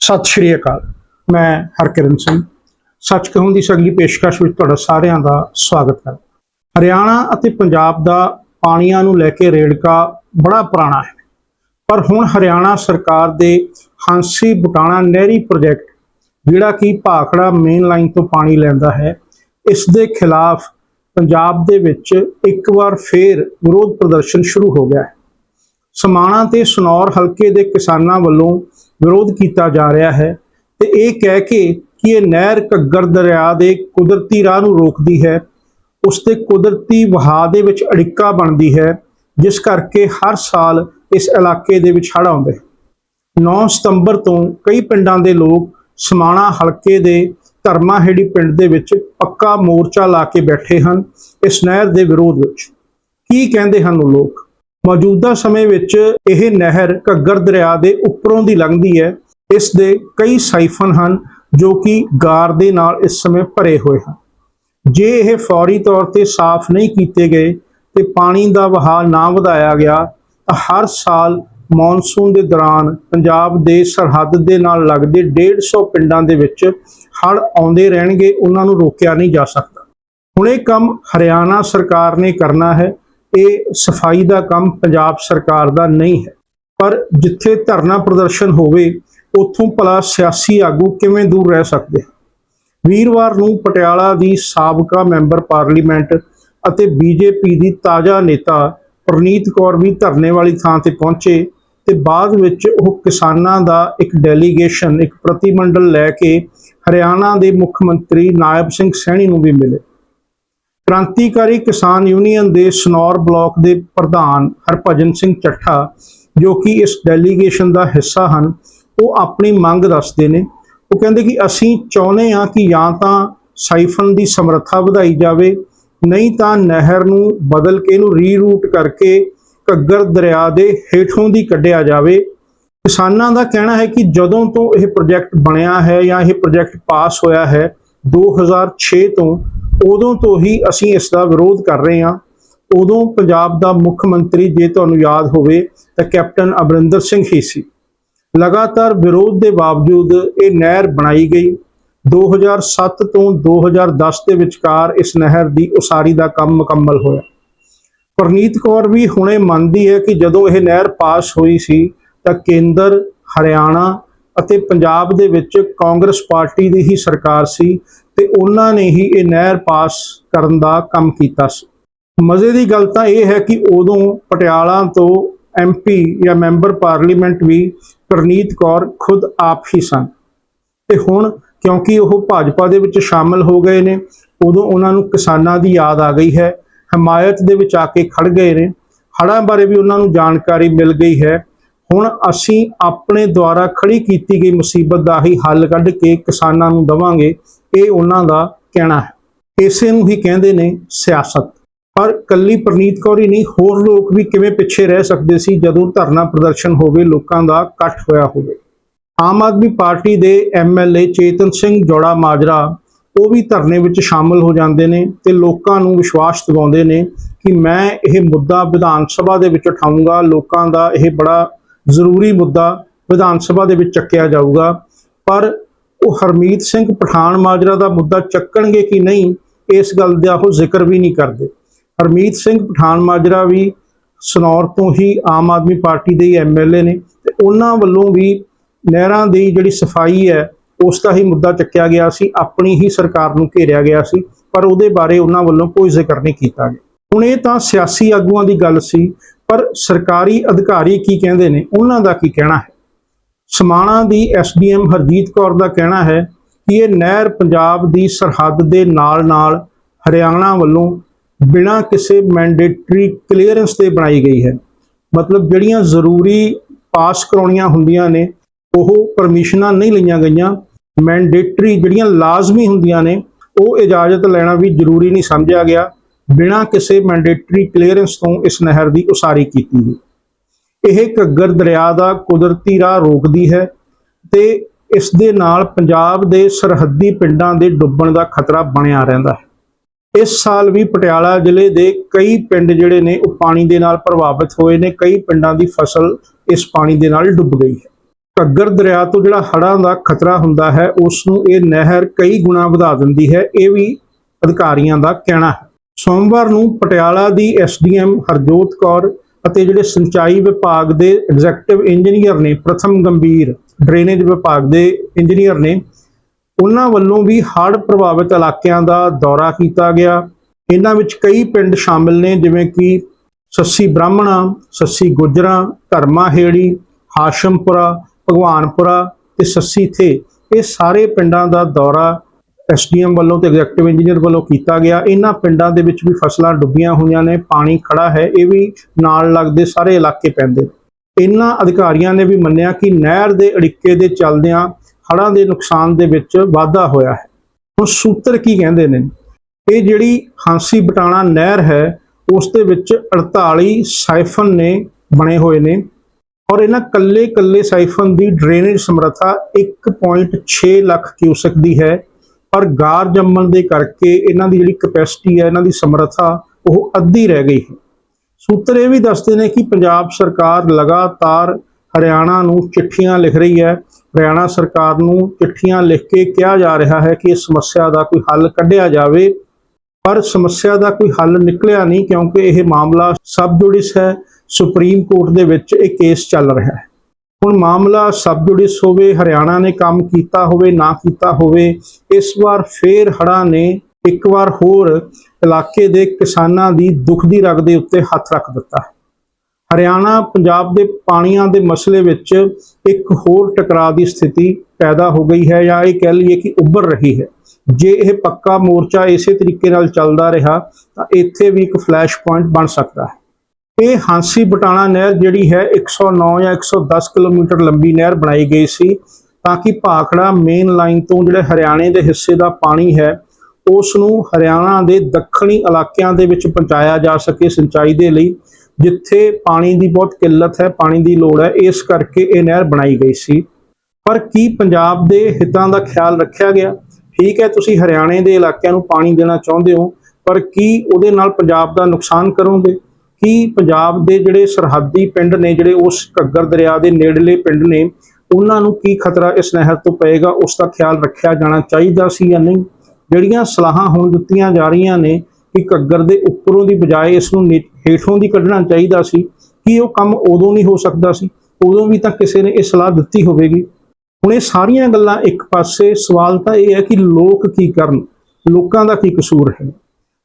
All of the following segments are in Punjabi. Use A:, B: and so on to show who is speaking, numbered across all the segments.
A: ਸਤਿ ਸ਼੍ਰੀ ਅਕਾਲ। ਮੈਂ ਹਰਕਿਰਨ ਸਿੰਘ। ਸੱਚ ਕਹੂੰ ਦੀ ਸਗਲੀ ਪੇਸ਼ਕਸ਼ ਵਿੱਚ ਤੁਹਾਡਾ ਸਾਰਿਆਂ ਦਾ ਸਵਾਗਤ ਹੈ। ਹਰਿਆਣਾ ਅਤੇ ਪੰਜਾਬ ਦਾ ਪਾਣੀਆਂ ਨੂੰ ਲੈ ਕੇ ਰੇੜਕਾ ਬੜਾ ਪੁਰਾਣਾ ਹੈ। ਪਰ ਹੁਣ ਹਰਿਆਣਾ ਸਰਕਾਰ ਦੇ ਹਾਂਸੀ ਬਟਾਣਾ ਨਹਿਰੀ ਪ੍ਰੋਜੈਕਟ, ਜਿਹੜਾ ਕਿ ਭਾਖੜਾ ਮੇਨ ਲਾਈਨ ਤੋਂ ਪਾਣੀ ਲੈਂਦਾ ਹੈ, ਇਸ ਦੇ ਖਿਲਾਫ ਪੰਜਾਬ ਦੇ ਵਿੱਚ ਇੱਕ ਵਾਰ ਫੇਰ ਵਿਰੋਧ ਪ੍ਰਦਰਸ਼ਨ ਸ਼ੁਰੂ ਹੋ ਗਿਆ ਹੈ। ਸਮਾਣਾ ਤੇ ਸਨੌਰ ਹਲਕੇ ਦੇ ਕਿਸਾਨਾਂ ਵੱਲੋਂ ਵਿਰੋਧ ਕੀਤਾ ਜਾ ਰਿਹਾ ਹੈ ਤੇ ਇਹ ਕਹਿ ਕੇ ਕਿ ਇਹ ਨਹਿਰ ਘੱਗਰ ਦਰਿਆ ਦੇ ਕੁਦਰਤੀ ਰਾਹ ਨੂੰ ਰੋਕਦੀ ਹੈ, ਉਸ ਦੇ ਕੁਦਰਤੀ ਵਹਾਅ ਦੇ ਵਿੱਚ ਅੜਿੱਕਾ ਬਣਦੀ ਹੈ, ਜਿਸ ਕਰਕੇ ਹਰ ਸਾਲ ਇਸ ਇਲਾਕੇ ਦੇ ਵਿੱਚ ਹੜ੍ਹ ਆਉਂਦੇ ਹਨ। 9 ਸਤੰਬਰ ਤੋਂ ਕਈ ਪਿੰਡਾਂ ਦੇ ਲੋਕ ਸਮਾਣਾ ਹਲਕੇ ਦੇ ਧਰਮਾਹੇੜੀ ਪਿੰਡ ਦੇ ਵਿੱਚ ਪੱਕਾ ਮੋਰਚਾ ਲਾ ਕੇ ਬੈਠੇ ਹਨ ਇਸ ਨਹਿਰ ਦੇ ਵਿਰੋਧ ਵਿੱਚ ਕੀ ਕਹਿੰਦੇ ਹਨ ਉਹ ਲੋਕ ਮੌਜੂਦਾ ਸਮੇਂ ਵਿੱਚ ਇਹ ਨਹਿਰ ਘੱਗਰ ਦਰਿਆ ਦੇ ਉੱਪਰੋਂ ਦੀ ਲੰਘਦੀ ਹੈ। ਇਸ ਦੇ ਕਈ ਸਾਈਫਨ ਹਨ ਜੋ ਕਿ ਗਾਰ ਦੇ ਨਾਲ ਇਸ ਸਮੇਂ ਭਰੇ ਹੋਏ ਹਨ। ਜੇ ਇਹ ਫੌਰੀ ਤੌਰ ਤੇ ਸਾਫ਼ ਨਹੀਂ ਕੀਤੇ ਗਏ ਤੇ ਪਾਣੀ ਦਾ ਵਹਾਅ ਨਾ ਵਧਾਇਆ ਗਿਆ, ਤਾਂ ਹਰ ਸਾਲ ਮੌਨਸੂਨ ਦੇ ਦੌਰਾਨ ਪੰਜਾਬ ਦੇ ਸਰਹੱਦ ਦੇ ਨਾਲ ਲੱਗਦੇ 150 ਪਿੰਡਾਂ ਦੇ ਵਿੱਚ ਹੜ੍ਹ ਆਉਂਦੇ ਰਹਿਣਗੇ, ਉਹਨਾਂ ਨੂੰ ਰੋਕਿਆ ਨਹੀਂ ਜਾ ਸਕਦਾ। ਹੁਣ ਇਹ ਕੰਮ ਹਰਿਆਣਾ ਸਰਕਾਰ ਨੇ ਕਰਨਾ ਹੈ। ਇਹ ਸਫ਼ਾਈ ਦਾ ਕੰਮ ਪੰਜਾਬ ਸਰਕਾਰ ਦਾ ਨਹੀਂ ਹੈ। ਪਰ ਜਿੱਥੇ ਧਰਨਾ ਪ੍ਰਦਰਸ਼ਨ ਹੋਵੇ, ਉੱਥੋਂ ਭਲਾ ਸਿਆਸੀ ਆਗੂ ਕਿਵੇਂ ਦੂਰ ਰਹਿ ਸਕਦੇ? ਵੀਰਵਾਰ ਨੂੰ ਪਟਿਆਲਾ ਦੀ ਸਾਬਕਾ ਮੈਂਬਰ ਪਾਰਲੀਮੈਂਟ ਅਤੇ ਬੀਜੇਪੀ ਦੀ ਤਾਜ਼ਾ ਨੇਤਾ ਪ੍ਰਨੀਤ ਕੌਰ ਵੀ ਧਰਨੇ ਵਾਲੀ ਥਾਂ ਤੇ ਪਹੁੰਚੇ ਤੇ ਬਾਅਦ ਵਿੱਚ ਉਹ ਕਿਸਾਨਾਂ ਦਾ ਇੱਕ ਡੈਲੀਗੇਸ਼ਨ ਇੱਕ ਪ੍ਰਤੀਮੰਡਲ ਲੈ ਕੇ ਹਰਿਆਣਾ ਦੇ ਮੁੱਖ ਮੰਤਰੀ ਨਾਇਬ ਸਿੰਘ ਸੈਣੀ ਨੂੰ ਵੀ ਮਿਲੇ। ਕ੍ਰਾਂਤੀਕਾਰੀ ਕਿਸਾਨ ਯੂਨੀਅਨ ਦੇ ਸਨੌਰ ਬਲਾਕ ਦੇ ਪ੍ਰਧਾਨ ਹਰਭਜਨ ਸਿੰਘ ਚੱਠਾ, ਜੋ ਕਿ ਇਸ ਡੈਲੀਗੇਸ਼ਨ ਦਾ ਹਿੱਸਾ ਹਨ, ਉਹ ਆਪਣੀ ਮੰਗ ਦੱਸਦੇ ਨੇ। ਉਹ ਕਹਿੰਦੇ ਕਿ ਅਸੀਂ ਚਾਹੁੰਦੇ ਹਾਂ ਕਿ ਜਾਂ ਤਾਂ ਸਾਈਫਨ ਦੀ ਸਮਰੱਥਾ ਵਧਾਈ ਜਾਵੇ, ਨਹੀਂ ਤਾਂ ਨਹਿਰ ਨੂੰ ਬਦਲ ਕੇ ਇਹਨੂੰ ਰੀਰੂਟ ਕਰਕੇ ਘੱਗਰ ਦਰਿਆ ਦੇ ਹੇਠੋਂ ਦੀ ਕੱਢਿਆ ਜਾਵੇ। ਕਿਸਾਨਾਂ ਦਾ ਕਹਿਣਾ ਹੈ ਕਿ ਜਦੋਂ ਤੋਂ ਇਹ ਪ੍ਰੋਜੈਕਟ ਬਣਿਆ ਹੈ ਜਾਂ ਇਹ ਪ੍ਰੋਜੈਕਟ ਪਾਸ ਹੋਇਆ ਹੈ 2006 ਤੋਂ ਉਦੋਂ ਤੋਂ ਹੀ ਅਸੀਂ ਇਸ ਦਾ ਵਿਰੋਧ ਕਰ ਰਹੇ ਹਾਂ। ਉਦੋਂ ਪੰਜਾਬ ਦਾ ਮੁੱਖ ਮੰਤਰੀ ਜੇ ਤੁਹਾਨੂੰ ਯਾਦ ਹੋਵੇ, ਤਾਂ ਕੈਪਟਨ ਅਮਰਿੰਦਰ ਸਿੰਘ ਹੀ ਸੀ। ਲਗਾਤਾਰ ਵਿਰੋਧ ਦੇ ਬਾਵਜੂਦ ਇਹ ਨਹਿਰ ਬਣਾਈ ਗਈ। 2007 ਤੋਂ 2010 ਦੇ ਵਿਚਕਾਰ ਇਸ ਨਹਿਰ ਦੀ ਉਸਾਰੀ ਦਾ ਕੰਮ ਮੁਕੰਮਲ ਹੋਇਆ। ਪਰਨੀਤ ਕੌਰ ਵੀ ਹੁਣੇ ਮੰਨਦੀ ਹੈ ਕਿ ਜਦੋਂ ਇਹ ਨਹਿਰ ਪਾਸ ਹੋਈ ਸੀ, ਤਾਂ ਕੇਂਦਰ, ਹਰਿਆਣਾ ਅਤੇ ਪੰਜਾਬ ਦੇ ਵਿੱਚ ਕਾਂਗਰਸ ਪਾਰਟੀ ਦੀ ਹੀ ਸਰਕਾਰ ਸੀ ਤੇ ਉਹਨਾਂ ਨੇ ਹੀ ਇਹ ਨਹਿਰ ਪਾਸ ਕਰਨ ਦਾ ਕੰਮ ਕੀਤਾ ਸੀ। ਮਜ਼ੇ ਦੀ ਗੱਲ ਤਾਂ ਇਹ ਹੈ ਕਿ ਉਦੋਂ ਪਟਿਆਲਾ ਤੋਂ ਐਮਪੀ ਜਾਂ ਮੈਂਬਰ ਪਾਰਲੀਮੈਂਟ ਵੀ ਪ੍ਰਨੀਤ ਕੌਰ ਖੁਦ ਆਪ ਹੀ ਸਨ। ਤੇ ਹੁਣ ਕਿਉਂਕਿ ਉਹ ਭਾਜਪਾ ਦੇ ਵਿੱਚ ਸ਼ਾਮਲ ਹੋ ਗਏ ਨੇ, ਉਦੋਂ ਉਹਨਾਂ ਨੂੰ ਕਿਸਾਨਾਂ ਦੀ ਯਾਦ ਆ ਗਈ ਹੈ, ਹਮਾਇਤ ਦੇ ਵਿੱਚ ਆ ਕੇ ਖੜ ਗਏ ਨੇ, ਹੜ੍ਹਾਂ ਬਾਰੇ ਵੀ ਉਹਨਾਂ ਨੂੰ ਜਾਣਕਾਰੀ ਮਿਲ ਗਈ ਹੈ। ਹੁਣ ਅਸੀਂ ਆਪਣੇ ਦੁਆਰਾ ਖੜੀ ਕੀਤੀ ਗਈ ਮੁਸੀਬਤ ਦਾ ਹੀ ਹੱਲ ਕੱਢ ਕੇ ਕਿਸਾਨਾਂ ਨੂੰ ਦਵਾਂਗੇ ਇਹ ਉਹਨਾਂ ਦਾ ਕਹਿਣਾ ਹੈ। ਇਸੇ ਨੂੰ ਹੀ ਕਹਿੰਦੇ ਨੇ ਸਿਆਸਤ। ਪਰ ਕੱਲੀ ਪ੍ਰਨੀਤ ਕੌਰ ਹੀ ਨਹੀਂ, ਹੋਰ ਲੋਕ ਵੀ ਕਿਵੇਂ ਪਿੱਛੇ ਰਹਿ ਸਕਦੇ ਸੀ ਜਦੋਂ ਧਰਨਾ ਪ੍ਰਦਰਸ਼ਨ ਹੋਵੇ, ਲੋਕਾਂ ਦਾ ਇਕੱਠ ਹੋਇਆ ਹੋਵੇ। ਆਮ ਆਦਮੀ ਪਾਰਟੀ ਦੇ ਐਮਐਲਏ ਚੇਤਨ ਸਿੰਘ ਜੋੜਾ ਮਾਜਰਾ, ਉਹ ਵੀ ਧਰਨੇ ਵਿੱਚ ਸ਼ਾਮਲ ਹੋ ਜਾਂਦੇ ਨੇ ਤੇ ਲੋਕਾਂ ਨੂੰ ਵਿਸ਼ਵਾਸ ਦਿਵਾਉਂਦੇ ਨੇ ਕਿ ਮੈਂ ਇਹ ਮੁੱਦਾ ਵਿਧਾਨ ਸਭਾ ਦੇ ਵਿੱਚ ਉਠਾਊਂਗਾ, ਲੋਕਾਂ ਦਾ ਇਹ ਬੜਾ ਜ਼ਰੂਰੀ ਮੁੱਦਾ ਵਿਧਾਨ ਸਭਾ ਦੇ ਵਿੱਚ ਚੱਕਿਆ ਜਾਊਗਾ। ਪਰ ਉਹ ਹਰਮੀਤ ਸਿੰਘ ਪਠਾਨ ਮਾਜਰਾ ਦਾ ਮੁੱਦਾ ਚੱਕਣਗੇ ਕਿ ਨਹੀਂ, ਇਸ ਗੱਲ ਦਾ ਉਹ ਜ਼ਿਕਰ ਵੀ ਨਹੀਂ ਕਰਦੇ। ਹਰਮੀਤ ਸਿੰਘ ਪਠਾਨ ਮਾਜਰਾ ਵੀ ਸਨੌਰ ਤੋਂ ਹੀ ਆਮ ਆਦਮੀ ਪਾਰਟੀ ਦੇ ਐਮਐਲਏ ਨੇ ਤੇ ਉਹਨਾਂ ਵੱਲੋਂ ਵੀ ਨਹਿਰਾਂ ਦੀ ਜਿਹੜੀ ਸਫ਼ਾਈ ਹੈ, ਉਸ ਦਾ ਹੀ ਮੁੱਦਾ ਚੱਕਿਆ ਗਿਆ ਸੀ, ਆਪਣੀ ਹੀ ਸਰਕਾਰ ਨੂੰ ਘੇਰਿਆ ਗਿਆ ਸੀ, ਪਰ ਉਹਦੇ ਬਾਰੇ ਉਹਨਾਂ ਵੱਲੋਂ ਕੋਈ ਜ਼ਿਕਰ ਨਹੀਂ ਕੀਤਾ ਗਿਆ। ਹੁਣ ਇਹ ਤਾਂ ਸਿਆਸੀ ਆਗੂਆਂ ਦੀ ਗੱਲ ਸੀ, ਪਰ ਸਰਕਾਰੀ ਅਧਿਕਾਰੀ ਕੀ ਕਹਿੰਦੇ ਨੇ, ਉਹਨਾਂ ਦਾ ਕੀ ਕਹਿਣਾ ਹੈ? ਸਮਾਣਾ ਦੀ ਐਸਡੀਐਮ ਹਰਜੀਤ ਕੌਰ ਦਾ ਕਹਿਣਾ ਹੈ ਕਿ ਇਹ ਨਹਿਰ ਪੰਜਾਬ ਦੀ ਸਰਹੱਦ ਦੇ ਨਾਲ-ਨਾਲ ਹਰਿਆਣਾ ਵੱਲੋਂ ਬਿਨਾਂ ਕਿਸੇ ਮੈਂਡੇਟਰੀ ਕਲੀਅਰੈਂਸ ਤੇ ਬਣਾਈ ਗਈ ਹੈ। ਮਤਲਬ ਜਿਹੜੀਆਂ ਜ਼ਰੂਰੀ ਪਾਸ ਕਰਾਉਣੀਆਂ ਹੁੰਦੀਆਂ ਨੇ, ਉਹ ਪਰਮਿਸ਼ਨਾਂ ਨਹੀਂ ਲਈਆਂ ਗਈਆਂ। ਮੈਂਡੇਟਰੀ ਜਿਹੜੀਆਂ ਲਾਜ਼ਮੀ ਹੁੰਦੀਆਂ ਨੇ, ਉਹ ਇਜਾਜ਼ਤ ਲੈਣਾ ਵੀ ਜ਼ਰੂਰੀ ਨਹੀਂ ਸਮਝਿਆ ਗਿਆ। ਬਿਨਾਂ ਕਿਸੇ ਮੈਂਡੇਟਰੀ ਕਲੀਅਰੈਂਸ ਤੋਂ ਇਸ ਨਹਿਰ ਦੀ ਉਸਾਰੀ ਕੀਤੀ ਗਈ। ਇਹ ਘੱਗਰ ਦਰਿਆ ਦਾ ਕੁਦਰਤੀ ਰਾਹ ਰੋਕਦੀ ਹੈ ਤੇ ਇਸ ਦੇ ਨਾਲ ਪੰਜਾਬ ਦੇ ਸਰਹੱਦੀ ਪਿੰਡਾਂ ਦੇ ਡੁੱਬਣ ਦਾ ਖਤਰਾ ਬਣਿਆ ਰਹਿੰਦਾ ਹੈ। ਇਸ ਸਾਲ ਵੀ ਪਟਿਆਲਾ ਜ਼ਿਲ੍ਹੇ ਦੇ ਕਈ ਪਿੰਡ ਜਿਹੜੇ ਨੇ ਉਹ ਪਾਣੀ ਦੇ ਨਾਲ ਪ੍ਰਭਾਵਿਤ ਹੋਏ ਨੇ, ਕਈ ਪਿੰਡਾਂ ਦੀ ਫਸਲ ਇਸ ਪਾਣੀ ਦੇ ਨਾਲ ਡੁੱਬ ਗਈ ਹੈ। ਘੱਗਰ ਦਰਿਆ ਤੋਂ ਜਿਹੜਾ ਹੜ੍ਹਾਂ ਦਾ ਖਤਰਾ ਹੁੰਦਾ ਹੈ ਉਸ ਨੂੰ ਇਹ ਨਹਿਰ ਕਈ ਗੁਣਾ ਵਧਾ ਦਿੰਦੀ ਹੈ, ਇਹ ਵੀ ਅਧਿਕਾਰੀਆਂ ਦਾ ਕਹਿਣਾ ਹੈ। ਸੋਮਵਾਰ ਨੂੰ ਪਟਿਆਲਾ ਦੀ ਐਸਡੀਐਮ ਹਰਜੋਤ ਕੌਰ ਅਤੇ ਜਿਹੜੇ ਸਿੰਚਾਈ ਵਿਭਾਗ ਦੇ ਐਗਜ਼ੈਕਟਿਵ ਇੰਜੀਨੀਅਰ ਨੇ, ਪ੍ਰਥਮ ਗੰਭੀਰ ਡਰੇਨੇਜ ਵਿਭਾਗ ਦੇ ਇੰਜੀਨੀਅਰ ਨੇ, ਉਹਨਾਂ ਵੱਲੋਂ ਵੀ ਹੜ੍ਹ ਪ੍ਰਭਾਵਿਤ ਇਲਾਕਿਆਂ ਦਾ ਦੌਰਾ ਕੀਤਾ ਗਿਆ। ਇਹਨਾਂ ਵਿੱਚ ਕਈ ਪਿੰਡ ਸ਼ਾਮਿਲ ਨੇ, ਜਿਵੇਂ ਕਿ ਸੱਸੀ ਬ੍ਰਾਹਮਣਾ, ਸੱਸੀ ਗੁਜਰਾ, ਧਰਮਾ ਹੇੜੀ, ਹਾਸ਼ਮਪੁਰਾ, ਭਗਵਾਨਪੁਰਾ ਤੇ ਸੱਸੀ ਥੇ। ਇਹ ਸਾਰੇ ਪਿੰਡਾਂ ਦਾ ਦੌਰਾ ਐਸਡੀਐਮ ਵੱਲੋਂ ਤੇ ਐਗਜ਼ੈਕਟਿਵ ਇੰਜੀਨੀਅਰ ਵੱਲੋਂ ਕੀਤਾ ਗਿਆ। ਇਹਨਾਂ ਪਿੰਡਾਂ ਦੇ ਵਿੱਚ ਵੀ ਫਸਲਾਂ ਡੁੱਬੀਆਂ ਹੋਈਆਂ ਨੇ, ਪਾਣੀ ਖੜਾ ਹੈ, ਇਹ ਵੀ ਨਾਲ ਲੱਗਦੇ ਸਾਰੇ ਇਲਾਕੇ ਪੈਂਦੇ ਨੇ। ਇਹਨਾਂ ਅਧਿਕਾਰੀਆਂ ਨੇ ਵੀ ਮੰਨਿਆ ਕਿ ਨਹਿਰ ਦੇ ਅੜਿੱਕੇ ਦੇ ਚੱਲਦਿਆਂ ਹੜ੍ਹਾਂ ਦੇ ਨੁਕਸਾਨ ਦੇ ਵਿੱਚ ਵਾਧਾ ਹੋਇਆ ਹੈ। ਹੁਣ ਸੂਤਰ ਕੀ ਕਹਿੰਦੇ ਨੇ? ਇਹ ਜਿਹੜੀ ਹਾਂਸੀ ਬਟਾਣਾ ਨਹਿਰ ਹੈ, ਉਸ ਦੇ ਵਿੱਚ 48 ਸਾਈਫਨ ਨੇ ਬਣੇ ਹੋਏ ਨੇ ਔਰ ਇਹਨਾਂ ਕੱਲੇ ਕੱਲੇ ਸਾਈਫਨ ਦੀ ਡਰੇਨੇਜ ਸਮਰੱਥਾ 1.6 ਲੱਖ ਕਿਊਸਕ ਦੀ ਹੈ। ਪਰ ਗਾਰ ਜੰਮਣ ਦੇ ਕਰਕੇ ਇਹਨਾਂ ਦੀ ਜਿਹੜੀ ਕਪੈਸਿਟੀ ਹੈ, ਇਹਨਾਂ ਦੀ ਸਮਰੱਥਾ, ਉਹ ਅੱਧੀ ਰਹਿ ਗਈ ਹੈ। ਸੂਤਰ ਇਹ ਵੀ ਦੱਸਦੇ ਨੇ ਕਿ ਪੰਜਾਬ ਸਰਕਾਰ ਲਗਾਤਾਰ ਹਰਿਆਣਾ ਨੂੰ ਚਿੱਠੀਆਂ ਲਿਖ ਰਹੀ ਹੈ। ਹਰਿਆਣਾ ਸਰਕਾਰ ਨੂੰ ਚਿੱਠੀਆਂ ਲਿਖ ਕੇ ਕਿਹਾ ਜਾ ਰਿਹਾ ਹੈ ਕਿ ਇਸ ਸਮੱਸਿਆ ਦਾ ਕੋਈ ਹੱਲ ਕੱਢਿਆ ਜਾਵੇ। ਪਰ ਸਮੱਸਿਆ ਦਾ ਕੋਈ ਹੱਲ ਨਿਕਲਿਆ ਨਹੀਂ ਕਿਉਂਕਿ ਇਹ ਮਾਮਲਾ ਸਬ ਜੁਡਿਸ ਹੈ। ਸੁਪਰੀਮ ਕੋਰਟ ਦੇ ਵਿੱਚ ਇਹ ਕੇਸ ਚੱਲ ਰਿਹਾ ਹੈ। ਹੁਣ ਮਾਮਲਾ ਸਬ ਜੁਡਿਸ ਹੋਵੇ, ਹਰਿਆਣਾ ਨੇ ਕੰਮ ਕੀਤਾ ਹੋਵੇ, ਨਾ ਕੀਤਾ ਹੋਵੇ, ਇਸ ਵਾਰ ਫੇਰ ਹੜ੍ਹਾਂ ਨੇ ਇੱਕ ਵਾਰ ਹੋਰ ਇਲਾਕੇ ਦੇ ਕਿਸਾਨਾਂ ਦੀ ਦੁੱਖ ਦੀ ਰਗ ਦੇ ਉੱਤੇ ਹੱਥ ਰੱਖ ਦਿੱਤਾ ਹੈ। ਹਰਿਆਣਾ, ਪੰਜਾਬ ਦੇ ਪਾਣੀਆਂ ਦੇ ਮਸਲੇ ਵਿੱਚ ਇੱਕ ਹੋਰ ਟਕਰਾਅ ਦੀ ਸਥਿਤੀ ਪੈਦਾ ਹੋ ਗਈ ਹੈ ਜਾਂ ਇਹ ਕਹਿ ਲਈਏ ਕਿ ਉੱਭਰ ਰਹੀ ਹੈ। ਜੇ ਇਹ ਪੱਕਾ ਮੋਰਚਾ ਇਸੇ ਤਰੀਕੇ ਨਾਲ ਚੱਲਦਾ ਰਿਹਾ, ਤਾਂ ਇੱਥੇ ਵੀ ਇੱਕ ਫਲੈਸ਼ ਪੁਆਇੰਟ ਬਣ ਸਕਦਾ ਹੈ। ਇਹ ਹਾਂਸੀ ਬਟਾਣਾ ਨਹਿਰ ਜਿਹੜੀ ਹੈ 109 ਜਾਂ 110 ਕਿਲੋਮੀਟਰ ਲੰਬੀ ਨਹਿਰ ਬਣਾਈ ਗਈ ਸੀ, ਤਾਂ ਕਿ ਭਾਖੜਾ ਮੇਨ ਲਾਈਨ ਤੋਂ ਜਿਹੜੇ ਹਰਿਆਣੇ ਦੇ ਹਿੱਸੇ ਦਾ ਪਾਣੀ ਹੈ ਉਸ ਨੂੰ ਹਰਿਆਣਾ ਦੇ ਦੱਖਣੀ ਇਲਾਕਿਆਂ ਦੇ ਵਿੱਚ ਪਹੁੰਚਾਇਆ ਜਾ ਸਕੇ ਸਿੰਚਾਈ ਦੇ ਲਈ, ਜਿੱਥੇ ਪਾਣੀ ਦੀ ਬਹੁਤ ਕਿੱਲਤ ਹੈ, ਪਾਣੀ ਦੀ ਲੋੜ ਹੈ, ਇਸ ਕਰਕੇ ਇਹ ਨਹਿਰ ਬਣਾਈ ਗਈ ਸੀ। ਪਰ ਕੀ ਪੰਜਾਬ ਦੇ ਹਿੱਤਾਂ ਦਾ ਖਿਆਲ ਰੱਖਿਆ ਗਿਆ? ਠੀਕ ਹੈ, ਤੁਸੀਂ ਹਰਿਆਣੇ ਦੇ ਇਲਾਕਿਆਂ ਨੂੰ ਪਾਣੀ ਦੇਣਾ ਚਾਹੁੰਦੇ ਹੋ, ਪਰ ਕੀ ਉਹਦੇ ਨਾਲ ਪੰਜਾਬ ਦਾ ਨੁਕਸਾਨ ਕਰੋਗੇ? ਕੀ ਪੰਜਾਬ ਦੇ ਜਿਹੜੇ ਸਰਹੱਦੀ ਪਿੰਡ ਨੇ, ਜਿਹੜੇ ਉਸ ਘੱਗਰ ਦਰਿਆ ਦੇ ਨੇੜਲੇ ਪਿੰਡ ਨੇ, ਉਹਨਾਂ ਨੂੰ ਕੀ ਖਤਰਾ ਇਸ ਨਹਿਰ ਤੋਂ ਪਏਗਾ, ਉਸ ਦਾ ਖਿਆਲ ਰੱਖਿਆ ਜਾਣਾ ਚਾਹੀਦਾ ਸੀ ਜਾਂ ਨਹੀਂ? ਜਿਹੜੀਆਂ ਸਲਾਹਾਂ ਹੁਣ ਦਿੱਤੀਆਂ ਜਾ ਰਹੀਆਂ ਨੇ ਕਿ ਘੱਗਰ ਦੇ ਉੱਪਰੋਂ ਦੀ ਬਜਾਏ ਇਸ ਨੂੰ ਹੇਠੋਂ ਦੀ ਕੱਢਣਾ ਚਾਹੀਦਾ ਸੀ, ਕਿ ਉਹ ਕੰਮ ਉਦੋਂ ਨਹੀਂ ਹੋ ਸਕਦਾ ਸੀ? ਉਦੋਂ ਵੀ ਤਾਂ ਕਿਸੇ ਨੇ ਇਹ ਸਲਾਹ ਦਿੱਤੀ ਹੋਵੇਗੀ। ਹੁਣ ਇਹ ਸਾਰੀਆਂ ਗੱਲਾਂ ਇੱਕ ਪਾਸੇ, ਸਵਾਲ ਤਾਂ ਇਹ ਹੈ ਕਿ ਲੋਕ ਕੀ ਕਰਨ? ਲੋਕਾਂ ਦਾ ਕੀ ਕਸੂਰ ਹੈ?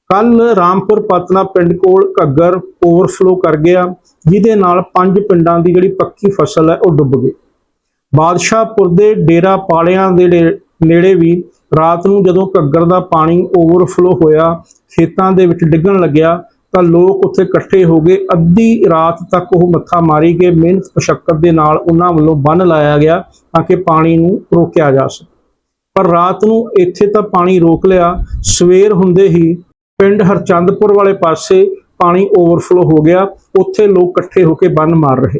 A: ਕੱਲ ਰਾਮਪੁਰ ਪਤਨਾ ਪਿੰਡ ਕੋਲ ਘੱਗਰ ਓਵਰਫਲੋ ਕਰ ਗਿਆ, ਜਿਹਦੇ ਨਾਲ ਪੰਜ ਪਿੰਡਾਂ ਦੀ ਜਿਹੜੀ ਪੱਕੀ ਫਸਲ ਹੈ ਉਹ ਡੁੱਬ ਗਈ। ਬਾਦਸ਼ਾਹਪੁਰ ਦੇ ਡੇਰਾ ਪਾਲਿਆਂ ਦੇ ਨੇੜੇ ਵੀ ਰਾਤ ਨੂੰ ਜਦੋਂ ਘੱਗਰ ਦਾ ਪਾਣੀ ਓਵਰਫਲੋ ਹੋਇਆ, ਖੇਤਾਂ ਦੇ ਵਿੱਚ ਡਿੱਗਣ ਲੱਗਿਆ, ਤਾਂ ਲੋਕ ਉੱਥੇ ਇਕੱਠੇ ਹੋ ਗਏ। ਅੱਧੀ ਰਾਤ ਤੱਕ ਉਹ ਮੱਥਾ ਮਾਰੀ ਗਏ। ਮਿਹਨਤ ਪਸ਼ੱਕਰ ਦੇ ਨਾਲ ਉਹਨਾਂ ਵੱਲੋਂ ਬੰਨ ਲਾਇਆ ਗਿਆ ਤਾਂ ਕਿ ਪਾਣੀ ਨੂੰ ਰੋਕਿਆ ਜਾ ਸਕੇ। ਪਰ ਰਾਤ ਨੂੰ ਇੱਥੇ ਤਾਂ ਪਾਣੀ ਰੋਕ ਲਿਆ। ਸਵੇਰ ਹੁੰਦੇ ਹੀ ਪਿੰਡ ਹਰਚੰਦਪੁਰ ਵਾਲੇ ਪਾਸੇ ਪਾਣੀ ਓਵਰਫਲੋ ਹੋ ਗਿਆ। ਉੱਥੇ ਲੋਕ ਇਕੱਠੇ ਹੋ ਕੇ ਬੰਨ ਮਾਰ ਰਹੇ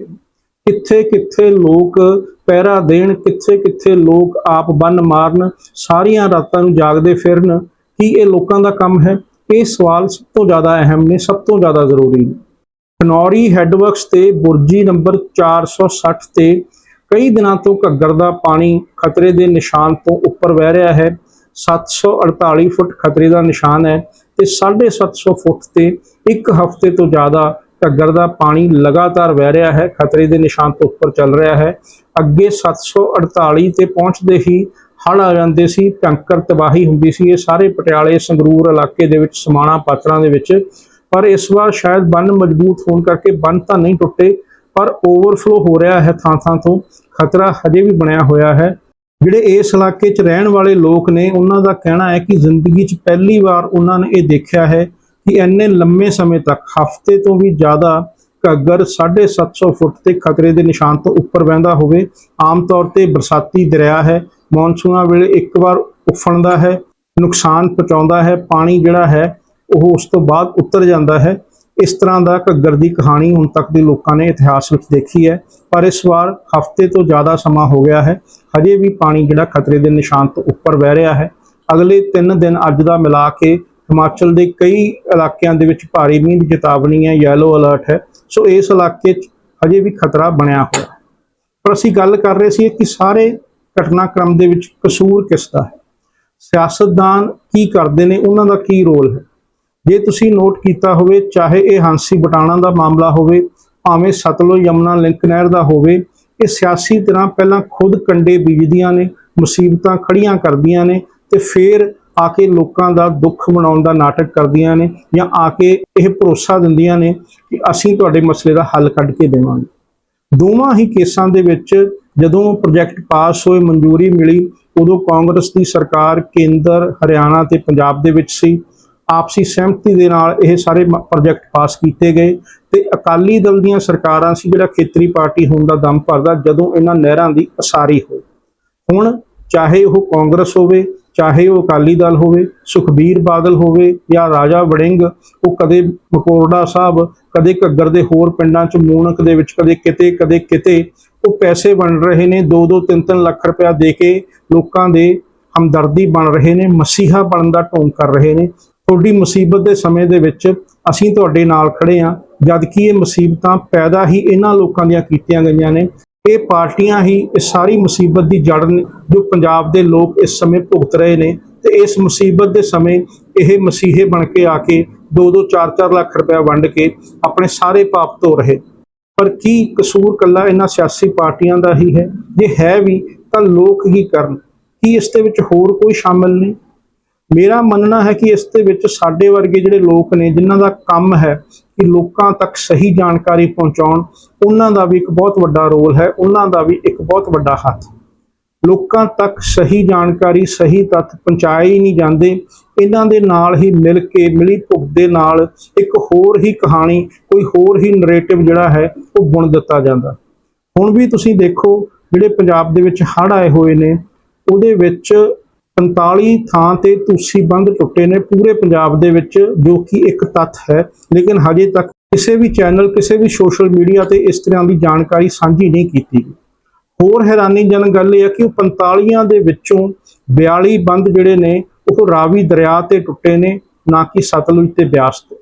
A: ਕਿੱਥੇ ਕਿੱਥੇ ਲੋਕ ਪਹਿਰਾ ਦੇਣ, ਕਿੱਥੇ ਕਿੱਥੇ ਲੋਕ ਆਪ ਬੰਨ ਮਾਰਨ, ਸਾਰੀਆਂ ਰਾਤਾਂ ਨੂੰ ਜਾਗਦੇ ਫਿਰਨ, ਕੀ ਇਹ ਲੋਕਾਂ ਦਾ ਕੰਮ ਹੈ? ਇਹ ਸਵਾਲ ਸਭ ਤੋਂ ਜ਼ਿਆਦਾ ਅਹਿਮ ਨੇ, ਸਭ ਤੋਂ ਜ਼ਿਆਦਾ ਜ਼ਰੂਰੀ ਨੇ। ਖਨੌਰੀ ਹੈੱਡਵਰਕਸ ਤੇ ਬੁਰਜੀ ਨੰਬਰ 460 ਤੇ ਕਈ ਦਿਨਾਂ ਤੋਂ ਘੱਗਰ ਦਾ ਪਾਣੀ ਖਤਰੇ ਦੇ ਨਿਸ਼ਾਨ ਤੋਂ ਉੱਪਰ ਵਹਿ ਰਿਹਾ ਹੈ। 748 ਫੁੱਟ ਖਤਰੇ ਦਾ ਨਿਸ਼ਾਨ ਹੈ। ਤੇ 750 ਫੁੱਟ ਤੇ ਇੱਕ ਹਫ਼ਤੇ ਤੋਂ ਜ਼ਿਆਦਾ ਘੱਗਰ ਦਾ ਪਾਣੀ ਲਗਾਤਾਰ ਵਹਿ ਰਿਹਾ ਹੈ, ਖਤਰੇ ਦੇ ਨਿਸ਼ਾਨ ਤੋਂ ਉੱਪਰ ਚੱਲ ਰਿਹਾ ਹੈ। ਅੱਗੇ 748 ਤੇ ਪਹੁੰਚਦੇ ਹੀ ਹੜ੍ਹ ਆ ਜਾਂਦੇ ਸੀ, ਟੰਕਰ ਤਬਾਹੀ ਹੁੰਦੀ ਸੀ। ਇਹ ਸਾਰੇ ਪਟਿਆਲੇ, ਸੰਗਰੂਰ ਇਲਾਕੇ ਦੇ ਵਿੱਚ ਸਮਾਣਾ ਪਾਤਰਾਂ ਦੇ ਵਿੱਚ। ਪਰ ਇਸ ਵਾਰ ਸ਼ਾਇਦ ਬੰਨ ਮਜ਼ਬੂਤ ਹੋਣ ਕਰਕੇ ਬੰਨ ਤਾਂ ਨਹੀਂ ਟੁੱਟੇ, ਪਰ ਓਵਰਫਲੋ ਹੋ ਰਿਹਾ ਹੈ ਥਾਂ ਥਾਂ ਤੋਂ। ਖਤਰਾ ਹਜੇ ਵੀ ਬਣਿਆ ਹੋਇਆ ਹੈ। ਜਿਹੜੇ ਇਸ ਇਲਾਕੇ 'ਚ ਰਹਿਣ ਵਾਲੇ ਲੋਕ ਨੇ, ਉਹਨਾਂ ਦਾ ਕਹਿਣਾ ਹੈ ਕਿ ਜ਼ਿੰਦਗੀ 'ਚ ਪਹਿਲੀ ਵਾਰ ਉਹਨਾਂ ਨੇ ਇਹ ਦੇਖਿਆ ਹੈ ਕਿ ਇੰਨੇ ਲੰਮੇ ਸਮੇਂ ਤੱਕ ਹਫ਼ਤੇ ਤੋਂ ਵੀ ਜ਼ਿਆਦਾ ਘੱਗਰ 750 ਫੁੱਟ ਤੇ ਖਤਰੇ ਦੇ ਨਿਸ਼ਾਨ ਤੋਂ ਉੱਪਰ ਵਹਿੰਦਾ ਹੋਵੇ, ਆਮ ਤੌਰ ਤੇ ਬਰਸਾਤੀ ਦਰਿਆ ਹੈ, ਮੌਨਸੂਨਾਂ ਵੇਲੇ ਇੱਕ ਵਾਰ ਉਫਣਦਾ ਹੈ, ਨੁਕਸਾਨ ਪਹੁੰਚਾਉਂਦਾ ਹੈ, ਪਾਣੀ ਜਿਹੜਾ ਹੈ ਉਹ ਉਸ ਤੋਂ ਬਾਅਦ ਉਤਰ ਜਾਂਦਾ ਹੈ। ਇਸ ਤਰ੍ਹਾਂ ਦਾ ਘੱਗਰ ਦੀ ਕਹਾਣੀ ਹੁਣ ਤੱਕ ਦੇ ਲੋਕਾਂ ਨੇ ਇਤਿਹਾਸ ਵਿੱਚ ਦੇਖੀ ਹੈ, ਪਰ ਇਸ ਵਾਰ ਹਫ਼ਤੇ ਤੋਂ ਜ਼ਿਆਦਾ ਸਮਾਂ ਹੋ ਗਿਆ ਹੈ। ਹਜੇ ਵੀ ਪਾਣੀ ਜਿਹੜਾ ਖਤਰੇ ਦੇ ਨਿਸ਼ਾਨ ਤੋਂ ਉੱਪਰ ਵਹਿ ਰਿਹਾ ਹੈ। ਅਗਲੇ 3 ਦਿਨ ਅੱਜ ਦਾ ਮਿਲਾ ਕੇ ਹਿਮਾਚਲ ਦੇ ਕਈ ਇਲਾਕਿਆਂ ਦੇ ਵਿੱਚ ਭਾਰੀ ਮੀਂਹ ਦੀ ਚੇਤਾਵਨੀ ਹੈ ਯੈਲੋ ਅਲਰਟ ਹੈ। ਸੋ ਇਸ ਇਲਾਕੇ 'ਚ ਹਜੇ ਵੀ ਖਤਰਾ ਬਣਿਆ ਹੋਇਆ ਹੈ। ਪਰ ਅਸੀਂ ਗੱਲ ਕਰ ਰਹੇ ਸੀ ਕਿ ਸਾਰੇ ਘਟਨਾਕ੍ਰਮ ਦੇ ਵਿੱਚ ਕਸੂਰ ਕਿਸ ਦਾ ਹੈ? ਸਿਆਸਤਦਾਨ ਕੀ ਕਰਦੇ ਨੇ? ਉਹਨਾਂ ਦਾ ਕੀ ਰੋਲ ਹੈ? ਜੇ ਤੁਸੀਂ ਨੋਟ ਕੀਤਾ ਹੋਵੇ, ਚਾਹੇ ਇਹ ਹਾਂਸੀ ਬਟਾਣਾ ਦਾ ਮਾਮਲਾ ਹੋਵੇ, ਭਾਵੇਂ ਸਤਲੁਜ ਯਮਨਾ ਲਿੰਕ ਨਹਿਰ ਦਾ ਹੋਵੇ, ਇਹ ਸਿਆਸੀ ਤਰ੍ਹਾਂ ਪਹਿਲਾਂ ਖੁਦ ਕੰਡੇ ਬੀਜਦੀਆਂ ਨੇ, ਮੁਸੀਬਤਾਂ ਖੜੀਆਂ ਕਰਦੀਆਂ ਨੇ ਤੇ ਫਿਰ ਆ ਕੇ ਲੋਕਾਂ ਦਾ ਦੁੱਖ ਮਨਾਉਣ ਦਾ ਨਾਟਕ ਕਰਦੀਆਂ ਨੇ ਜਾਂ ਆ ਕੇ ਇਹ ਭਰੋਸਾ ਦਿੰਦੀਆਂ ਨੇ ਕਿ ਅਸੀਂ ਤੁਹਾਡੇ ਮਸਲੇ ਦਾ ਹੱਲ ਕੱਢ ਕੇ ਦੇਵਾਂਗੇ। ਦੋਵਾਂ ਹੀ ਕੇਸਾਂ ਦੇ ਵਿੱਚ ਜਦੋਂ ਪ੍ਰੋਜੈਕਟ ਪਾਸ ਹੋਏ, ਮਨਜ਼ੂਰੀ ਮਿਲੀ, ਉਦੋਂ ਕਾਂਗਰਸ ਦੀ ਸਰਕਾਰ ਕੇਂਦਰ ਹਰਿਆਣਾ ਤੇ ਪੰਜਾਬ ਦੇ ਵਿੱਚ ਸੀ। ਆਪਸੀ ਸਹਿਮਤੀ ਦੇ ਨਾਲ ਇਹ ਸਾਰੇ ਪ੍ਰੋਜੈਕਟ ਪਾਸ ਕੀਤੇ ਗਏ ਤੇ ਅਕਾਲੀ ਦਲ ਦੀਆਂ ਸਰਕਾਰਾਂ ਸੀ ਜਿਹੜਾ ਖੇਤਰੀ ਪਾਰਟੀ ਹੋਣ ਦਾ ਦਮ ਭਰਦਾ ਜਦੋਂ ਇਹਨਾਂ ਨਹਿਰਾਂ ਦੀ ਅਸਾਰੀ ਹੋਈ। ਹੁਣ ਚਾਹੇ ਉਹ ਕਾਂਗਰਸ ਹੋਵੇ, ਚਾਹੇ ਉਹ ਅਕਾਲੀ ਦਲ ਹੋਵੇ, ਸੁਖਬੀਰ ਬਾਦਲ ਹੋਵੇ ਜਾਂ ਰਾਜਾ ਵੜਿੰਗ, ਉਹ ਕਦੇ ਮਕੋਰਡਾ ਸਾਹਿਬ, ਕਦੇ ਘੱਗਰ ਦੇ ਹੋਰ ਪਿੰਡਾਂ ਚ ਮੂਣਕ ਦੇ ਵਿੱਚ, ਕਦੇ ਕਿਤੇ ਕਦੇ ਕਿਤੇ, ਉਹ ਪੈਸੇ ਵੰਡ ਰਹੇ ਨੇ 2-2 3-3 ਲੱਖ ਰੁਪਇਆ ਦੇ ਕੇ ਲੋਕਾਂ ਦੇ ਹਮਦਰਦੀ ਬਣ ਰਹੇ ਨੇ, ਮਸੀਹਾ ਬਣਨ ਦਾ ਢੋਂਗ ਕਰ ਰਹੇ ਨੇ ਤੁਹਾਡੀ ਮੁਸੀਬਤ ਦੇ ਸਮੇਂ ਦੇ ਵਿੱਚ ਅਸੀਂ ਤੁਹਾਡੇ ਨਾਲ ਖੜੇ ਹਾਂ, ਜਦ ਕਿ ਇਹ ਮੁਸੀਬਤਾਂ ਪੈਦਾ ਹੀ ਇਹਨਾਂ ਲੋਕਾਂ ਦੀਆਂ ਕੀਤੀਆਂ ਗਈਆਂ ਨੇ। ਇਹ ਪਾਰਟੀਆਂ ਹੀ ਇਸ ਸਾਰੀ ਮੁਸੀਬਤ ਦੀ ਜੜ ਨੇ, ਜੋ ਪੰਜਾਬ ਦੇ ਲੋਕ ਇਸ ਸਮੇਂ ਭੁਗਤ ਰਹੇ ਨੇ। ਤੇ ਇਸ ਮੁਸੀਬਤ ਦੇ ਸਮੇਂ ਇਹ ਮਸੀਹੇ ਬਣ ਕੇ ਆ ਕੇ 2-2 4-4 ਲੱਖ ਰੁਪਏ ਵੰਡ ਕੇ ਆਪਣੇ ਸਾਰੇ ਪਾਪ ਧੋ ਰਹੇ। ਪਰ ਕੀ ਕਸੂਰ ਕੱਲਾ ਇਹਨਾਂ ਸਿਆਸੀ ਪਾਰਟੀਆਂ ਦਾ ਹੀ ਹੈ? ਜੇ ਹੈ ਵੀ, ਤਾਂ ਲੋਕ ਹੀ ਕਰਨ? ਕੀ ਇਸ ਦੇ ਵਿੱਚ ਹੋਰ ਕੋਈ ਸ਼ਾਮਲ ਨਹੀਂ ਮੇਰਾ ਮੰਨਣਾ ਹੈ ਕਿ ਇਸ ਦੇ ਵਿੱਚ ਸਾਡੇ ਵਰਗੇ ਜਿਹੜੇ ਲੋਕ ਨੇ, ਜਿਨ੍ਹਾਂ ਦਾ ਕੰਮ ਹੈ ਕਿ ਲੋਕਾਂ ਤੱਕ ਸਹੀ ਜਾਣਕਾਰੀ ਪਹੁੰਚਾਉਣ, ਉਹਨਾਂ ਦਾ ਵੀ ਇੱਕ ਬਹੁਤ ਵੱਡਾ ਰੋਲ ਹੈ, ਉਹਨਾਂ ਦਾ ਵੀ ਇੱਕ ਬਹੁਤ ਵੱਡਾ ਹੱਥ। ਲੋਕਾਂ ਤੱਕ ਸਹੀ ਜਾਣਕਾਰੀ, ਸਹੀ ਤੱਥ ਪਹੁੰਚਾਏ ਹੀ ਨਹੀਂ ਜਾਂਦੇ। ਇਹਨਾਂ ਦੇ ਨਾਲ ਹੀ ਮਿਲ ਕੇ, ਮਿਲੀ ਭੁਗਤ ਦੇ ਨਾਲ ਇੱਕ ਹੋਰ ਹੀ ਕਹਾਣੀ, ਕੋਈ ਹੋਰ ਹੀ ਨਰੇਟਿਵ ਜਿਹੜਾ ਹੈ, ਉਹ ਬੁਣ ਦਿੱਤਾ ਜਾਂਦਾ। ਹੁਣ ਵੀ ਤੁਸੀਂ ਦੇਖੋ, ਜਿਹੜੇ ਪੰਜਾਬ ਦੇ ਵਿੱਚ ਹੜ੍ਹ ਆਏ ਹੋਏ ਨੇ, ਉਹਦੇ ਵਿੱਚ 45 ਥਾਂ ਤੇ ਤੁਸੀਂ ਬੰਦ ਟੁੱਟੇ ਨੇ ਪੂਰੇ ਪੰਜਾਬ ਦੇ ਵਿੱਚ, ਜੋ ਕਿ ਇੱਕ ਤੱਥ ਹੈ। ਲੇਕਿਨ ਹਜੇ ਤੱਕ ਕਿਸੇ ਵੀ ਚੈਨਲ, ਕਿਸੇ ਵੀ ਸੋਸ਼ਲ ਮੀਡੀਆ ਤੇ ਇਸ ਤਰ੍ਹਾਂ ਦੀ ਜਾਣਕਾਰੀ ਸਾਂਝੀ ਨਹੀਂ ਕੀਤੀ ਗਈ। ਹੋਰ ਹੈਰਾਨੀਜਨਕ ਗੱਲ ਇਹ ਹੈ ਕਿ ਉਹ 45 ਦੇ ਵਿੱਚੋਂ 42 ਬੰਦ ਜਿਹੜੇ ਨੇ, ਉਹ ਰਾਵੀ ਦਰਿਆ ਤੇ ਟੁੱਟੇ ਨੇ, ਨਾ ਕਿ ਸਤਲੁਜ ਤੇ ਬਿਆਸ ਤੇ।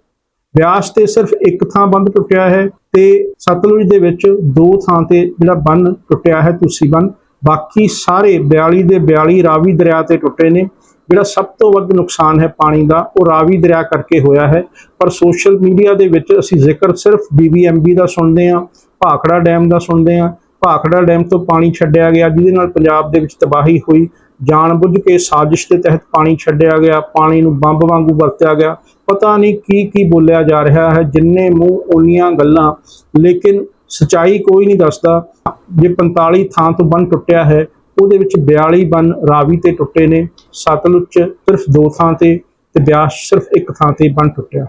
A: ਬਿਆਸ ਤੇ ਸਿਰਫ ਇੱਕ ਥਾਂ ਬੰਦ ਟੁੱਟਿਆ ਹੈ ਤੇ ਸਤਲੁਜ ਦੇ ਵਿੱਚ ਦੋ ਥਾਂ ਤੇ ਜਿਹੜਾ ਬੰਨ ਟੁੱਟਿਆ ਹੈ, ਤੁਸੀਂ ਬੰਨ ਬਾਕੀ ਸਾਰੇ 42 ਦੇ 42 ਰਾਵੀ ਦਰਿਆ ਤੇ ਟੁੱਟੇ ਨੇ। ਜਿਹੜਾ ਸਭ ਤੋਂ ਵੱਧ ਨੁਕਸਾਨ ਹੈ ਪਾਣੀ ਦਾ, ਉਹ ਰਾਵੀ ਦਰਿਆ ਕਰਕੇ ਹੋਇਆ ਹੈ। ਪਰ ਸੋਸ਼ਲ ਮੀਡੀਆ ਦੇ ਵਿੱਚ ਅਸੀਂ ਜ਼ਿਕਰ ਸਿਰਫ ਬੀਬੀਐਮਬੀ ਦਾ ਸੁਣਦੇ ਹਾਂ, ਭਾਖੜਾ ਡੈਮ ਦਾ ਸੁਣਦੇ ਹਾਂ। ਭਾਖੜਾ ਡੈਮ ਤੋਂ ਪਾਣੀ ਛੱਡਿਆ ਗਿਆ, ਜਿਹਦੇ ਨਾਲ ਪੰਜਾਬ ਦੇ ਵਿੱਚ ਤਬਾਹੀ ਹੋਈ। ਜਾਣਬੁੱਝ ਕੇ ਸਾਜ਼ਿਸ਼ ਦੇ ਤਹਿਤ ਪਾਣੀ ਛੱਡਿਆ ਗਿਆ, ਪਾਣੀ ਨੂੰ ਬੰਬ ਵਾਂਗੂ ਵਰਤਿਆ ਗਿਆ। ਪਤਾ ਨਹੀਂ ਕੀ ਕੀ ਬੋਲਿਆ ਜਾ ਰਿਹਾ ਹੈ, ਜਿੰਨੇ ਮੂੰਹ ਓਨੀਆਂ ਗੱਲਾਂ, ਲੇਕਿਨ ਸਚਾਈ ਕੋਈ ਨਹੀਂ ਦੱਸਦਾ। ਜੇ 45 ਥਾਂ ਤੋਂ ਬੰਨ ਟੁੱਟਿਆ ਹੈ, ਉਹਦੇ ਵਿੱਚ 42 ਬੰਨ ਰਾਵੀ ਤੇ ਟੁੱਟੇ ਨੇ। ਸਤਲੁਜ ਸਿਰਫ ਦੋ ਥਾਂ ਤੇ ਤੇ ਬਿਆਸ ਸਿਰਫ ਇੱਕ ਥਾਂ ਤੇ ਬੰਨ ਟੁੱਟਿਆ।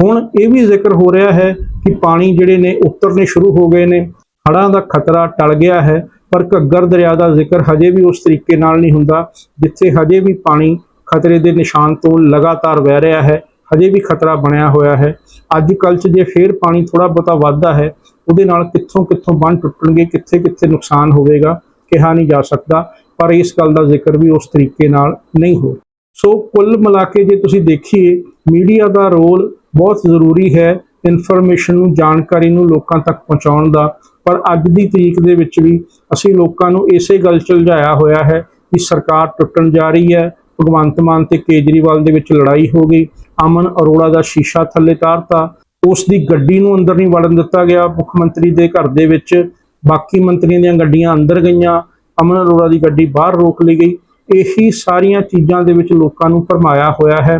A: ਹੁਣ ਇਹ ਵੀ ਜ਼ਿਕਰ ਹੋ ਰਿਹਾ ਹੈ ਕਿ ਪਾਣੀ ਜਿਹੜੇ ਨੇ ਉਤਰਨੇ ਸ਼ੁਰੂ ਹੋ ਗਏ ਨੇ। ਹੜ੍ਹਾਂ ਦਾ ਖਤਰਾ ਟਲ ਗਿਆ ਹੈ, ਪਰ ਘੱਗਰ ਦਰਿਆ ਦਾ ਜ਼ਿਕਰ ਹਜੇ ਵੀ ਉਸ ਤਰੀਕੇ ਨਾਲ ਨਹੀਂ ਹੁੰਦਾ, ਜਿੱਥੇ ਹਜੇ ਵੀ ਪਾਣੀ ਖਤਰੇ ਦੇ ਨਿਸ਼ਾਨ ਤੋਂ ਲਗਾਤਾਰ ਵਹਿ ਰਿਹਾ ਹੈ, ਹਜੇ ਵੀ ਖਤਰਾ ਬਣਿਆ ਹੋਇਆ ਹੈ। ਅੱਜ ਕੱਲ੍ਹ 'ਚ ਜੇ ਫੇਰ ਪਾਣੀ ਥੋੜਾ ਬਹੁਤਾ ਵੱਧਦਾ ਹੈ ਉਹਦੇ ਨਾਲ ਕਿੱਥੋਂ ਕਿੱਥੋਂ ਬੰਨ ਟੁੱਟਣਗੇ, ਕਿੱਥੇ ਕਿੱਥੇ ਨੁਕਸਾਨ ਹੋਵੇਗਾ, ਕਿਹਾ ਨਹੀਂ ਜਾ ਸਕਦਾ, ਪਰ ਇਸ ਗੱਲ ਦਾ ਜ਼ਿਕਰ ਵੀ ਉਸ ਤਰੀਕੇ ਨਾਲ ਨਹੀਂ ਹੋ ਸੋ ਕੁੱਲ ਮਿਲਾ ਕੇ ਜੇ ਤੁਸੀਂ ਦੇਖੀਏ, ਮੀਡੀਆ ਦਾ ਰੋਲ ਬਹੁਤ ਜ਼ਰੂਰੀ ਹੈ ਇਨਫੋਰਮੇਸ਼ਨ ਨੂੰ, ਜਾਣਕਾਰੀ ਨੂੰ ਲੋਕਾਂ ਤੱਕ ਪਹੁੰਚਾਉਣ ਦਾ। ਪਰ ਅੱਜ ਦੀ ਤਰੀਕ ਦੇ ਵਿੱਚ ਵੀ ਅਸੀਂ ਲੋਕਾਂ ਨੂੰ ਇਸੇ ਗੱਲ 'ਚ ਉਲਝਾਇਆ ਹੋਇਆ ਹੈ ਕਿ ਸਰਕਾਰ ਟੁੱਟਣ ਜਾ ਰਹੀ ਹੈ, ਭਗਵੰਤ ਮਾਨ ਤੇ ਕੇਜਰੀਵਾਲ ਦੇ ਵਿੱਚ ਲੜਾਈ ਹੋ ਗਈ, ਅਮਨ ਅਰੋੜਾ ਦਾ ਸ਼ੀਸ਼ਾ ਥੱਲੇ ਤਾਰਤਾ ਉਸ ਦੀ ਗੱਡੀ ਨੂੰ ਅੰਦਰ ਨਹੀਂ ਵੜਨ ਦਿੱਤਾ ਗਿਆ। ਮੁੱਖ ਮੰਤਰੀ ਦੇ ਘਰ ਦੇ ਵਿੱਚ ਬਾਕੀ ਮੰਤਰੀਆਂ ਦੀਆਂ ਗੱਡੀਆਂ ਅੰਦਰ ਗਈਆਂ। ਅਮਨ ਅਰੋੜਾ ਦੀ ਗੱਡੀ ਬਾਹਰ ਰੋਕ ਲਈ ਗਈ। ਇਹੀ ਸਾਰੀਆਂ ਚੀਜ਼ਾਂ ਦੇ ਵਿੱਚ ਲੋਕਾਂ ਨੂੰ ਭਰਮਾਇਆ ਹੋਇਆ ਹੈ।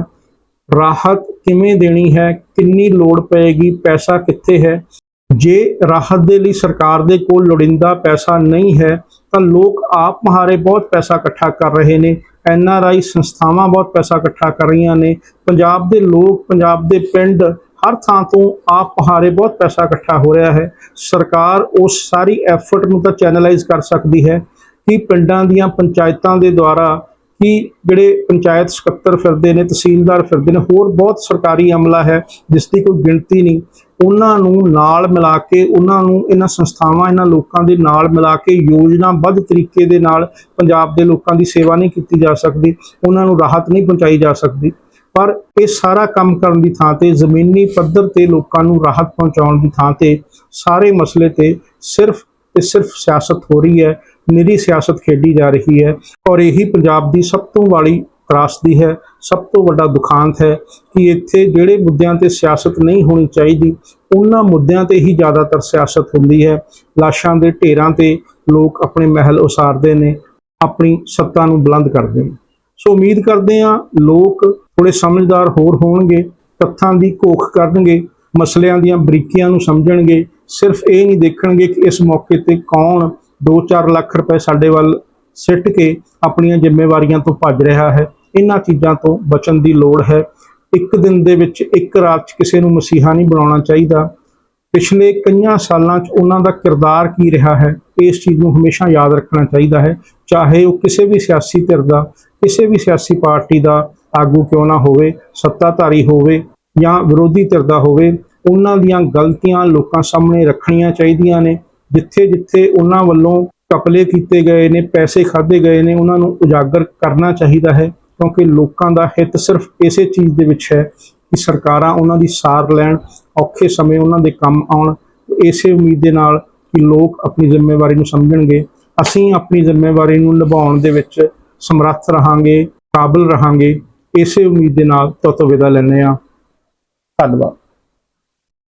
A: ਰਾਹਤ ਕਿਵੇਂ ਦੇਣੀ ਹੈ? ਕਿੰਨੀ ਲੋੜ ਪਏਗੀ? ਪੈਸਾ ਕਿੱਥੇ ਹੈ? ਜੇ ਰਾਹਤ ਦੇ ਲਈ ਸਰਕਾਰ ਦੇ ਕੋਲ ਲੋੜਿੰਦਾ ਪੈਸਾ ਨਹੀਂ ਹੈ, ਤਾਂ ਲੋਕ ਆਪ ਮਹਾਰੇ ਬਹੁਤ ਪੈਸਾ ਇਕੱਠਾ ਕਰ ਰਹੇ ਨੇ। ਐਨ ਆਰ ਆਈ ਸੰਸਥਾਵਾਂ ਬਹੁਤ ਪੈਸਾ ਇਕੱਠਾ ਕਰ ਰਹੀਆਂ ਨੇ। ਪੰਜਾਬ ਦੇ ਲੋਕ, ਪੰਜਾਬ ਦੇ ਪਿੰਡ ਹਰ ਥਾਂ ਤੋਂ ਆਪ ਮਹਾਰੇ ਬਹੁਤ ਪੈਸਾ ਇਕੱਠਾ ਹੋ ਰਿਹਾ ਹੈ। ਸਰਕਾਰ ਉਸ ਸਾਰੀ ਐਫਰਟ ਨੂੰ ਤਾਂ ਚੈਨਲਾਈਜ਼ ਕਰ ਸਕਦੀ ਹੈ ਕਿ ਪਿੰਡਾਂ ਦੀਆਂ ਪੰਚਾਇਤਾਂ ਦੇ ਦੁਆਰਾ ਕਿ ਜਿਹੜੇ ਪੰਚਾਇਤ ਸਕੱਤਰ ਫਿਰਦੇ ਨੇ, ਤਹਿਸੀਲਦਾਰ ਫਿਰਦੇ ਨੇ, ਹੋਰ ਬਹੁਤ ਸਰਕਾਰੀ ਅਮਲਾ ਹੈ ਜਿਸ ਦੀ ਕੋਈ ਗਿਣਤੀ ਨਹੀਂ। ਉਹਨਾਂ ਨੂੰ ਨਾਲ ਮਿਲਾ ਕੇ, ਉਹਨਾਂ ਨੂੰ ਇਹਨਾਂ ਸੰਸਥਾਵਾਂ, ਇਹਨਾਂ ਲੋਕਾਂ ਦੇ ਨਾਲ ਮਿਲਾ ਕੇ ਯੋਜਨਾਬੱਧ ਤਰੀਕੇ ਦੇ ਨਾਲ ਪੰਜਾਬ ਦੇ ਲੋਕਾਂ ਦੀ ਸੇਵਾ ਨਹੀਂ ਕੀਤੀ ਜਾ ਸਕਦੀ। ਉਹਨਾਂ ਨੂੰ ਰਾਹਤ ਨਹੀਂ ਪਹੁੰਚਾਈ ਜਾ ਸਕਦੀ। ਪਰ ਇਹ ਸਾਰਾ ਕੰਮ ਕਰਨ ਦੀ ਥਾਂ ਤੇ, ਜ਼ਮੀਨੀ ਪੱਧਰ ਤੇ ਲੋਕਾਂ ਨੂੰ ਰਾਹਤ ਪਹੁੰਚਾਉਣ ਦੀ ਥਾਂ ਤੇ ਸਾਰੇ ਮਸਲੇ ਤੇ ਸਿਰਫ ਇਹ ਸਿਰਫ ਸਿਆਸਤ ਹੋ ਰਹੀ ਹੈ, ਨਿਰੀ ਸਿਆਸਤ ਖੇਡੀ ਜਾ ਰਹੀ ਹੈ ਔਰ ਇਹੀ ਪੰਜਾਬ ਦੀ ਸਭ ਤੋਂ ਵਾਲੀ ਤਰਾਸਦੀ ਹੈ, ਸਭ ਤੋਂ ਵੱਡਾ ਦੁਖਾਂਤ ਹੈ ਕਿ ਇੱਥੇ ਜਿਹੜੇ ਮੁੱਦਿਆਂ ਤੇ ਸਿਆਸਤ ਨਹੀਂ ਹੋਣੀ ਚਾਹੀਦੀ, ਉਹਨਾਂ ਮੁੱਦਿਆਂ ਤੇ ਹੀ ਜ਼ਿਆਦਾਤਰ ਸਿਆਸਤ ਹੁੰਦੀ ਹੈ। ਲਾਸ਼ਾਂ ਦੇ ਢੇਰਾਂ ਤੇ ਲੋਕ ਆਪਣੇ ਮਹਿਲ ਉਸਾਰਦੇ ਨੇ, ਆਪਣੀ ਸੱਤਾ ਨੂੰ ਬੁਲੰਦ ਕਰਦੇ ਨੇ। ਸੋ ਉਮੀਦ ਕਰਦੇ ਹਾਂ ਲੋਕ ਥੋੜੇ ਸਮਝਦਾਰ ਹੋਰ ਹੋਣਗੇ, ਤੱਥਾਂ ਦੀ ਘੋਖ ਕਰਨਗੇ, ਮਸਲਿਆਂ ਦੀਆਂ ਬਰੀਕੀਆਂ ਨੂੰ ਸਮਝਣਗੇ, ਸਿਰਫ ਇਹ ਨਹੀਂ ਦੇਖਣਗੇ ਕਿ ਇਸ ਮੌਕੇ ਤੇ ਕੌਣ 2-4 ਲੱਖ ਰੁਪਏ ਸਾਡੇ ਵੱਲ ਸਿੱਟ ਕੇ ਆਪਣੀਆਂ ਜ਼ਿੰਮੇਵਾਰੀਆਂ ਤੋਂ ਭੱਜ ਰਿਹਾ ਹੈ। ਇਹਨਾਂ ਚੀਜ਼ਾਂ ਤੋਂ ਬਚਣ ਦੀ ਲੋੜ ਹੈ। ਇੱਕ ਦਿਨ ਦੇ ਵਿੱਚ ਇੱਕ ਰਾਤ 'ਚ ਕਿਸੇ ਨੂੰ ਮਸੀਹਾ ਨਹੀਂ ਬਣਾਉਣਾ ਚਾਹੀਦਾ। ਪਿਛਲੇ ਕਈਆਂ ਸਾਲਾਂ 'ਚ ਉਹਨਾਂ ਦਾ ਕਿਰਦਾਰ ਕੀ ਰਿਹਾ ਹੈ, ਇਸ ਚੀਜ਼ ਨੂੰ ਹਮੇਸ਼ਾ ਯਾਦ ਰੱਖਣਾ ਚਾਹੀਦਾ ਹੈ। ਚਾਹੇ ਉਹ ਕਿਸੇ ਵੀ ਸਿਆਸੀ ਧਿਰ ਦਾ ਕਿਸੇ ਵੀ ਸਿਆਸੀ ਪਾਰਟੀ ਦਾ ਆਗੂ ਕਿਉਂ ਨਾ ਹੋਵੇ, ਸੱਤਾਧਾਰੀ ਹੋਵੇ ਜਾਂ ਵਿਰੋਧੀ ਧਿਰ ਦਾ ਹੋਵੇ, ਉਹਨਾਂ ਦੀਆਂ ਗਲਤੀਆਂ ਲੋਕਾਂ ਸਾਹਮਣੇ ਰੱਖਣੀਆਂ ਚਾਹੀਦੀਆਂ ਨੇ। ਜਿੱਥੇ ਜਿੱਥੇ ਉਹਨਾਂ ਵੱਲੋਂ ਕਪਲੇ ਕੀਤੇ ਗਏ ਨੇ, ਪੈਸੇ ਖਾਦੇ ਗਏ ਨੇ, ਉਹਨਾਂ ਨੂੰ ਉਜਾਗਰ ਕਰਨਾ ਚਾਹੀਦਾ ਹੈ, ਕਿਉਂਕਿ ਲੋਕਾਂ ਦਾ ਹਿੱਤ ਸਿਰਫ ਇਸੇ ਚੀਜ਼ ਦੇ ਵਿੱਚ ਹੈ ਕਿ ਸਰਕਾਰਾਂ ਉਹਨਾਂ ਦੀ ਸਾਰ ਲੈਣ, ਔਖੇ ਸਮੇਂ ਉਹਨਾਂ ਦੇ ਕੰਮ ਆਉਣ। ਇਸੇ ਉਮੀਦ ਦੇ ਨਾਲ ਕਿ ਲੋਕ ਆਪਣੀ ਜ਼ਿੰਮੇਵਾਰੀ ਨੂੰ ਸਮਝਣਗੇ। ਅਸੀਂ ਆਪਣੀ ਜ਼ਿੰਮੇਵਾਰੀ ਨੂੰ ਨਿਭਾਉਣ ਦੇ ਵਿੱਚ ਸਮਰੱਥ ਰਹਾਂਗੇ ਕਾਬਲ ਰਹਾਂਗੇ ਇਸੇ ਉਮੀਦ ਦੇ ਨਾਲ ਤੁਹਾਤੋਂ ਵਿਦਾ ਲੈਂਦੇ ਹਾਂ। ਧੰਨਵਾਦ।